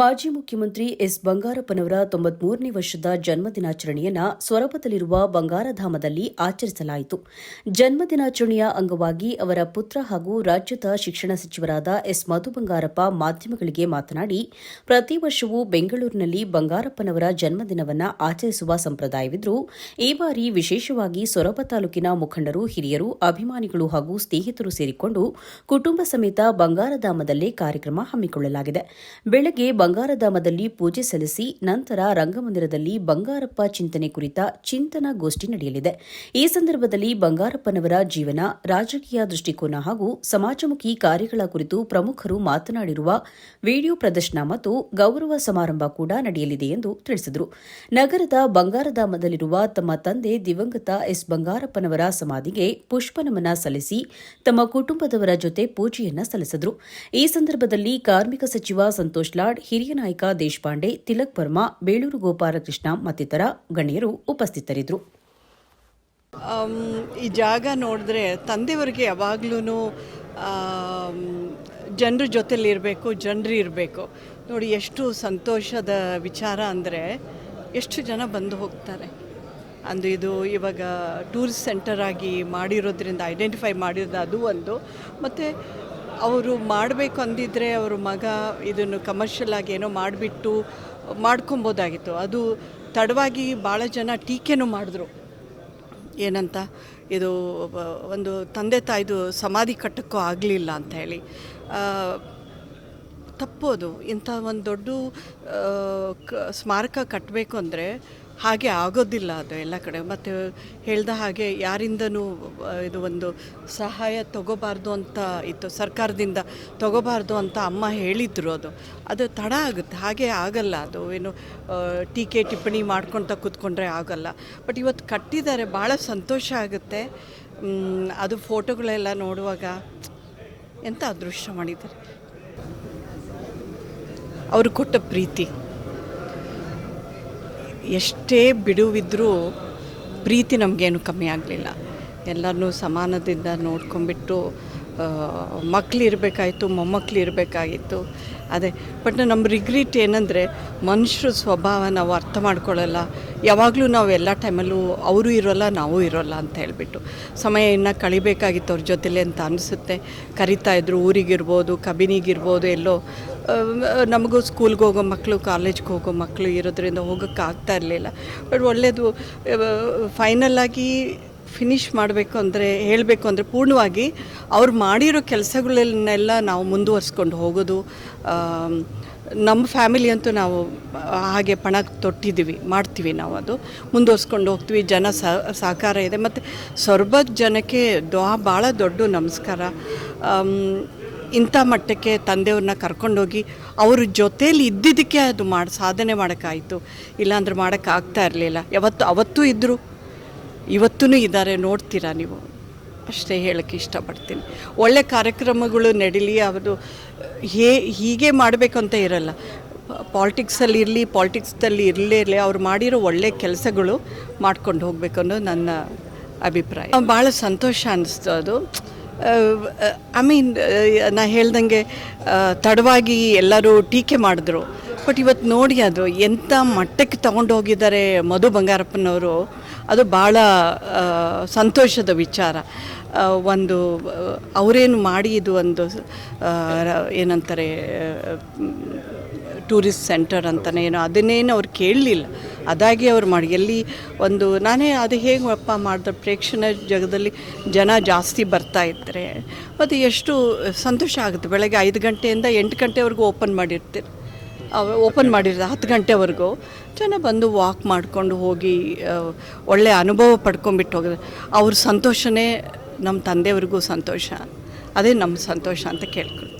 ಮಾಜಿ ಮುಖ್ಯಮಂತ್ರಿ ಎಸ್ ಬಂಗಾರಪ್ಪನವರ ತೊಂಬತ್ಮೂರನೇ ವರ್ಷದ ಜನ್ಮದಿನಾಚರಣೆಯನ್ನು ಸೊರಬದಲ್ಲಿರುವ ಬಂಗಾರಧಾಮದಲ್ಲಿ ಆಚರಿಸಲಾಯಿತು. ಜನ್ಮದಿನಾಚರಣೆಯ ಅಂಗವಾಗಿ ಅವರ ಪುತ್ರ ಹಾಗೂ ರಾಜ್ಯದ ಶಿಕ್ಷಣ ಸಚಿವರಾದ ಎಸ್ ಮಧು ಬಂಗಾರಪ್ಪ ಮಾಧ್ಯಮಗಳಿಗೆ ಮಾತನಾಡಿ, ಪ್ರತಿ ವರ್ಷವೂ ಬೆಂಗಳೂರಿನಲ್ಲಿ ಬಂಗಾರಪ್ಪನವರ ಜನ್ಮದಿನವನ್ನ ಆಚರಿಸುವ ಸಂಪ್ರದಾಯವಿದ್ದರೂ ಈ ಬಾರಿ ವಿಶೇಷವಾಗಿ ಸೊರಬ ತಾಲೂಕಿನ ಮುಖಂಡರು, ಹಿರಿಯರು, ಅಭಿಮಾನಿಗಳು ಹಾಗೂ ಸ್ನೇಹಿತರು ಸೇರಿಕೊಂಡು ಕುಟುಂಬ ಸಮೇತ ಬಂಗಾರಧಾಮದಲ್ಲೇ ಕಾರ್ಯಕ್ರಮ ಹಮ್ಮಿಕೊಳ್ಳಲಾಗಿದೆ. ಬೆಳಗ್ಗೆ ಬಂಗಾರಧಾಮದಲ್ಲಿ ಪೂಜೆ ಸಲ್ಲಿಸಿ ನಂತರ ರಂಗಮಂದಿರದಲ್ಲಿ ಬಂಗಾರಪ್ಪ ಚಿಂತನೆ ಕುರಿತ ಚಿಂತನಾ ಗೋಷ್ಠಿ ನಡೆಯಲಿದೆ. ಈ ಸಂದರ್ಭದಲ್ಲಿ ಬಂಗಾರಪ್ಪನವರ ಜೀವನ, ರಾಜಕೀಯ ದೃಷ್ಟಿಕೋನ ಹಾಗೂ ಸಮಾಜಮುಖಿ ಕಾರ್ಯಗಳ ಕುರಿತು ಪ್ರಮುಖರು ಮಾತನಾಡಿರುವ ವಿಡಿಯೋ ಪ್ರದರ್ಶನ ಮತ್ತು ಗೌರವ ಸಮಾರಂಭ ಕೂಡ ನಡೆಯಲಿದೆ ಎಂದು ತಿಳಿಸಿದರು. ನಗರದ ಬಂಗಾರಧಾಮದಲ್ಲಿರುವ ತಮ್ಮ ತಂದೆ ದಿವಂಗತ ಎಸ್. ಬಂಗಾರಪ್ಪನವರ ಸಮಾಧಿಗೆ ಪುಷ್ಪನಮನ ಸಲ್ಲಿಸಿ ತಮ್ಮ ಕುಟುಂಬದವರ ಜೊತೆ ಪೂಜೆಯನ್ನ ಸಲ್ಲಿಸಿದರು. ಈ ಸಂದರ್ಭದಲ್ಲಿ ಕಾರ್ಮಿಕ ಸಚಿವ ಸಂತೋಷ್ ಲಾಡ್ ಹಿರಿಯ ನಾಯಕ ದೇಶಪಾಂಡೆ, ತಿಲಕ್ ವರ್ಮಾ, ಬೇಳೂರು ಗೋಪಾಲಕೃಷ್ಣ ಮತ್ತಿತರ ಗಣ್ಯರು ಉಪಸ್ಥಿತರಿದ್ದರು. ಈ ಜಾಗ ನೋಡಿದ್ರೆ ತಂದೆಯವರಿಗೆ ಯಾವಾಗ್ಲೂ ಜನರ ಜೊತೆಲಿರಬೇಕು ಜನರು ಇರಬೇಕು. ನೋಡಿ, ಎಷ್ಟು ಸಂತೋಷದ ವಿಚಾರ ಅಂದರೆ ಎಷ್ಟು ಜನ ಬಂದು ಹೋಗ್ತಾರೆ. ಅಂದು ಇದು ಇವಾಗ ಟೂರಿಸ್ಟ್ ಸೆಂಟರ್ ಆಗಿ ಮಾಡಿರೋದ್ರಿಂದ, ಐಡೆಂಟಿಫೈ ಮಾಡಿರೋದು ಅದು ಒಂದು. ಮತ್ತು ಅವರು ಮಾಡಬೇಕು ಅಂದಿದ್ರೆ ಅವರು ಮಗ ಇದನ್ನು ಕಮರ್ಷಿಯಲ್ ಆಗಿ ಏನೋ ಮಾಡಿಬಿಟ್ಟು ಮಾಡ್ಕೊಬೋದಾಗಿತ್ತು. ಅದು ತಡವಾಗಿ ಭಾಳ ಜನ ಟೀಕೆನೂ ಮಾಡಿದ್ರು. ಏನಂತ? ಇದು ಒಂದು ತಂದೆ ತಾಯಿದು ಸಮಾಧಿ ಕಟ್ಟಕ್ಕೂ ಆಗಲಿಲ್ಲ ಅಂತ ಹೇಳಿ. ತಪ್ಪೋದು ಇಂಥ ಒಂದು ದೊಡ್ಡ ಸ್ಮಾರಕ ಕಟ್ಟಬೇಕು ಅಂದರೆ ಹಾಗೆ ಆಗೋದಿಲ್ಲ ಅದು ಎಲ್ಲ ಕಡೆ. ಮತ್ತು ಹೇಳ್ದ ಹಾಗೆ ಯಾರಿಂದನೂ ಇದು ಒಂದು ಸಹಾಯ ತಗೋಬಾರ್ದು ಅಂತ ಇತ್ತು. ಸರ್ಕಾರದಿಂದ ತಗೋಬಾರ್ದು ಅಂತ ಅಮ್ಮ ಹೇಳಿದ್ರು ಅದು. ಅದು ತಡ ಆಗುತ್ತೆ. ಹಾಗೆ ಆಗಲ್ಲ ಅದು. ಏನು ಟೀಕೆ ಟಿಪ್ಪಣಿ ಮಾಡ್ಕೊತ ಕೂತ್ಕೊಂಡ್ರೆ ಆಗಲ್ಲ. ಬಟ್ ಇವತ್ತು ಕಟ್ಟಿದ್ದಾರೆ. ಭಾಳ ಸಂತೋಷ ಆಗುತ್ತೆ. ಅದು ಫೋಟೋಗಳೆಲ್ಲ ನೋಡುವಾಗ ಎಂಥ ಅದೃಷ್ಟ ಮಾಡಿದ್ದಾರೆ. ಅವರು ಕೊಟ್ಟ ಪ್ರೀತಿ. ಎಷ್ಟೇ ಬಿಡುವಿದ್ರೂ ಪ್ರೀತಿ ನಮಗೇನು ಕಮ್ಮಿ ಆಗಲಿಲ್ಲ. ಎಲ್ಲರನ್ನೂ ಸಮಾನದಿಂದ ನೋಡ್ಕೊಂಬಿಟ್ಟು ಮಕ್ಕಳು ಇರಬೇಕಾಯಿತು ಮೊಮ್ಮಕ್ಕಳು ಇರಬೇಕಾಗಿತ್ತು ಅದೇ ಬಟ್ ನಮ್ಮ ರಿಗ್ರಿಟ್ ಏನಂದರೆ ಮನುಷ್ಯರ ಸ್ವಭಾವ ನಾವು ಅರ್ಥ ಮಾಡ್ಕೊಳ್ಳಲ್ಲ. ಯಾವಾಗಲೂ ನಾವು ಎಲ್ಲ ಟೈಮಲ್ಲೂ ಅವರು ಇರೋಲ್ಲ, ನಾವು ಇರೋಲ್ಲ ಅಂತ ಹೇಳಿಬಿಟ್ಟು. ಸಮಯ ಇನ್ನು ಕಳಿಬೇಕಾಗಿತ್ತು ಅವ್ರ ಜೊತೆಲಿ ಅಂತ ಅನಿಸುತ್ತೆ. ಕರಿತಾ ಇದ್ರು ಊರಿಗಿರ್ಬೋದು ಕಬಿನಿಗಿರ್ಬೋದು ಎಲ್ಲೋ ನಮಗೂ ಸ್ಕೂಲ್ಗೆ ಹೋಗೋ ಮಕ್ಕಳು ಕಾಲೇಜ್ಗೆ ಹೋಗೋ ಮಕ್ಕಳು ಇರೋದ್ರಿಂದ ಹೋಗೋಕ್ಕಾಗ್ತಾ ಇರಲಿಲ್ಲ. ಬಟ್ ಒಳ್ಳೆಯದು ಫೈನಲ್ ಆಗಿ ಫಿನಿಷ್ ಮಾಡಬೇಕು ಅಂದರೆ, ಹೇಳಬೇಕು ಅಂದರೆ ಪೂರ್ಣವಾಗಿ ಅವ್ರು ಮಾಡಿರೋ ಕೆಲಸಗಳನ್ನೆಲ್ಲ ನಾವು ಮುಂದುವರಿಸ್ಕೊಂಡು ಹೋಗೋದು ನಮ್ಮ ಫ್ಯಾಮಿಲಿ ಅಂತೂ ನಾವು ಹಾಗೆ ಪಣ ತೊಟ್ಟಿದ್ದೀವಿ, ಮಾಡ್ತೀವಿ ನಾವು ಅದು. ಮುಂದುವರ್ಸ್ಕೊಂಡು ಹೋಗ್ತೀವಿ, ಜನ ಸಹ ಸಹಕಾರ ಇದೆ. ಮತ್ತು ಸೊರಬದ ಜನಕ್ಕೆ ದ್ವಾ, ಭಾಳ ದೊಡ್ಡ ನಮಸ್ಕಾರ. ಇಂಥ ಮಟ್ಟಕ್ಕೆ ತಂದೆಯವ್ರನ್ನ ಕರ್ಕೊಂಡೋಗಿ ಅವ್ರ ಜೊತೇಲಿ ಇದ್ದಿದ್ದಕ್ಕೆ ಅದು ಮಾಡಿ, ಸಾಧನೆ ಮಾಡೋಕ್ಕಾಯಿತು. ಇಲ್ಲಾಂದ್ರೆ ಮಾಡೋಕ್ಕಾಗ್ತಾ ಇರಲಿಲ್ಲ. ಯಾವತ್ತು, ಅವತ್ತೂ ಇದ್ದರು ಇವತ್ತೂ ಇದ್ದಾರೆ, ನೋಡ್ತೀರಾ ನೀವು? ಅಷ್ಟೇ ಹೇಳೋಕ್ಕೆ ಇಷ್ಟಪಡ್ತೀನಿ. ಒಳ್ಳೆ ಕಾರ್ಯಕ್ರಮಗಳು ನಡೀಲಿ ಅವರು ಹೇ, ಹೀಗೆ ಮಾಡಬೇಕು ಅಂತ ಇರಲ್ಲ. ಪಾಲಿಟಿಕ್ಸಲ್ಲಿ ಇರಲಿ, ಪಾಲಿಟಿಕ್ಸ್ದಲ್ಲಿ ಇರಲೇ ಇರಲಿ, ಅವ್ರು ಮಾಡಿರೋ ಒಳ್ಳೆ ಕೆಲಸಗಳು ಮಾಡ್ಕೊಂಡು ಹೋಗಬೇಕು ಅನ್ನೋ ನನ್ನ ಅಭಿಪ್ರಾಯ. ಭಾಳ ಸಂತೋಷ ಅನ್ನಿಸ್ತು ಅದು. ಐ ಮೀನ್ ನಾ ಹೇಳ್ದಂಗೆ ತಡವಾಗಿ ಎಲ್ಲರೂ ಟೀಕೆ ಮಾಡಿದ್ರು. ಬಟ್ ಇವತ್ತು ನೋಡಿ ಅದು, ಎಂಥ ಮಟ್ಟಕ್ಕೆ ತಗೊಂಡು ಹೋಗಿದ್ದಾರೆ ಮಧು ಬಂಗಾರಪ್ಪನವರು. ಅದು ಭಾಳ ಸಂತೋಷದ ವಿಚಾರ. ಒಂದು, ಅವರೇನು ಮಾಡಿ ಇದು ಒಂದು ಏನಂತಾರೆ, ಟೂರಿಸ್ಟ್ ಸೆಂಟರ್ ಅಂತಲೇ ಏನೋ ಅದನ್ನೇನು ಅವ್ರು ಕೇಳಲಿಲ್ಲ. ಅದಾಗಿ ಅವ್ರು ಮಾಡಿ. ಎಲ್ಲಿ ಒಂದು, ನಾನೇ ಅದು ಹೇಗೆ ಅಪ್ಪ ಮಾಡಿದ್ರೆ ಪ್ರೇಕ್ಷಣ ಜಗದಲ್ಲಿ ಜನ ಜಾಸ್ತಿ ಬರ್ತಾ ಇದ್ದರೆ ಮತ್ತು ಎಷ್ಟು ಸಂತೋಷ ಆಗುತ್ತೆ. ಬೆಳಗ್ಗೆ ಐದು ಗಂಟೆಯಿಂದ ಎಂಟು ಗಂಟೆವರೆಗೂ ಓಪನ್ ಮಾಡಿರ್ತೀರಿ. ಓಪನ್ ಮಾಡಿರೋದು ಹತ್ತು ಗಂಟೆವರೆಗೂ. ಜನ ಬಂದು ವಾಕ್ ಮಾಡಿಕೊಂಡು ಹೋಗಿ ಒಳ್ಳೆಯ ಅನುಭವ ಪಡ್ಕೊಂಬಿಟ್ಟು ಹೋಗೋದು ಅವ್ರ ಸಂತೋಷನೇ ನಮ್ಮ ತಂದೆಯವ್ರಿಗೂ ಸಂತೋಷ. ಅದೇ ನಮ್ಮ ಸಂತೋಷ ಅಂತ ಕೇಳ್ಕೊಳ್ತೀನಿ.